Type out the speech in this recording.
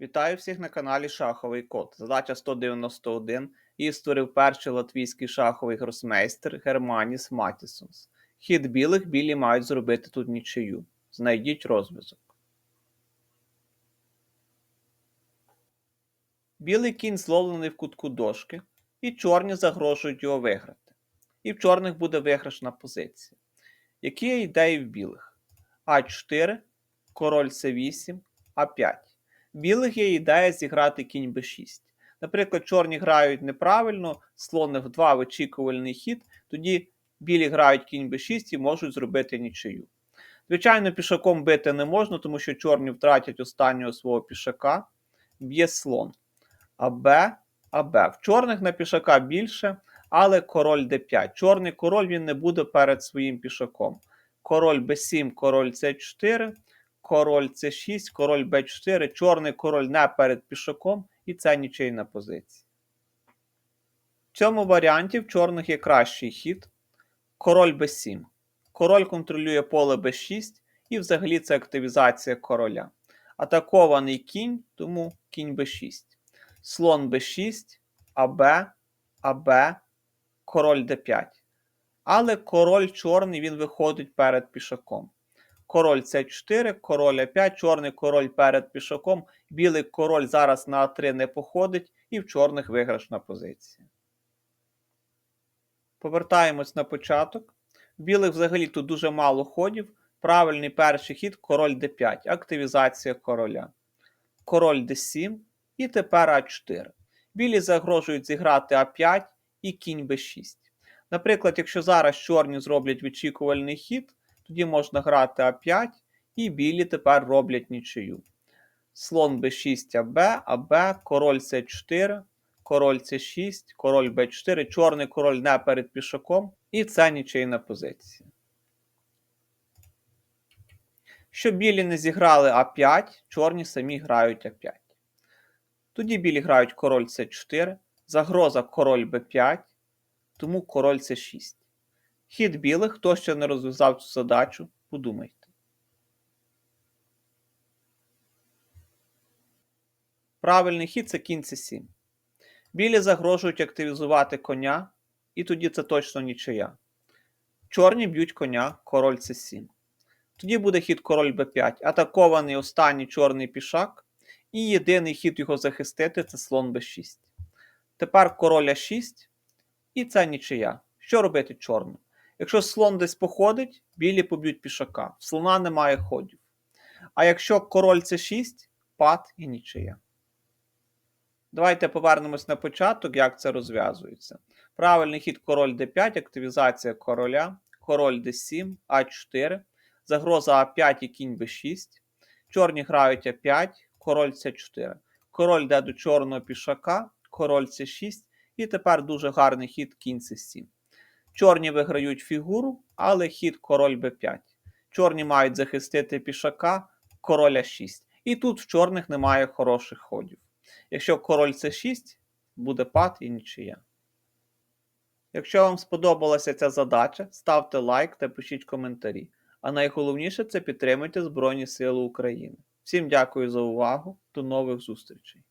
Вітаю всіх на каналі Шаховий Код. Задача 191. Її створив перший латвійський шаховий гросмейстер Германіс Матісонс. Хід білих білі мають зробити тут нічию. Знайдіть розв'язок. Білий кінь зловлений в кутку дошки, і чорні загрожують його виграти. І в чорних буде виграшна позиція. Які є ідеї в білих? А4, король С8, А5 білих є ідея зіграти кінь b6. Наприклад, чорні грають неправильно, слон f2 вичікувальний хід, тоді білі грають кінь b6 і можуть зробити нічию. Звичайно, пішаком бити не можна, тому що чорні втратять останнього свого пішака, б'є слон. А Б, а Б. В чорних на пішака більше, але король d5. Чорний король він не буде перед своїм пішаком. Король b7, король c4 король С6, король Б4, чорний король не перед пішаком, і це нічийна позиція. В цьому варіанті в чорних є кращий хід. Король Б7. Король контролює поле Б6, і взагалі це активізація короля. Атакований кінь, тому кінь Б6. Слон Б6, АБ, АБ, король Д5. Але король чорний він виходить перед пішаком король С4, король А5, чорний король перед пішаком, білий король зараз на А3 не походить, і в чорних виграшна позиція. Повертаємось на початок. В білих взагалі тут дуже мало ходів. Правильний перший хід король d5, активізація короля. Король d7 і тепер А4. Білі загрожують зіграти А5 і кінь b6. Наприклад, якщо зараз чорні зроблять відчікувальний хід, тоді можна грати А5, і білі тепер роблять нічию. Слон Б6 АБ, АБ, король С4, король С6, король Б4, чорний король не перед пішаком, і це нічийна позиція. Щоб білі не зіграли А5, чорні самі грають А5. Тоді білі грають король С4, загроза король Б5, тому король С6. Хід білих, хто ще не розв'язав цю задачу, подумайте. Правильний хід це кінь c7. Білі загрожують активізувати коня, і тоді це точно нічия. Чорні б'ють коня король c7. Тоді буде хід король b5, атакований останній чорний пішак. І єдиний хід його захистити це слон b6. Тепер король а6, і це нічия. Що робити чорним? Якщо слон десь походить, білі поб'ють пішака. В слона немає ходів. А якщо король це 6, пад і нічия. Давайте повернемось на початок, як це розв'язується. Правильний хід король d5, активізація короля, король d7, а4, загроза а5 і кінь b6. Чорні грають а5, король c4. Король йде до чорного пішака, король c6. І тепер дуже гарний хід кінь c7. Чорні виграють фігуру, але хід король b5. Чорні мають захистити пішака, короля 6. І тут в чорних немає хороших ходів. Якщо король c6, буде пад і нічия. Якщо вам сподобалася ця задача, ставте лайк та пишіть коментарі. А найголовніше це підтримуйте Збройні Сили України. Всім дякую за увагу, до нових зустрічей!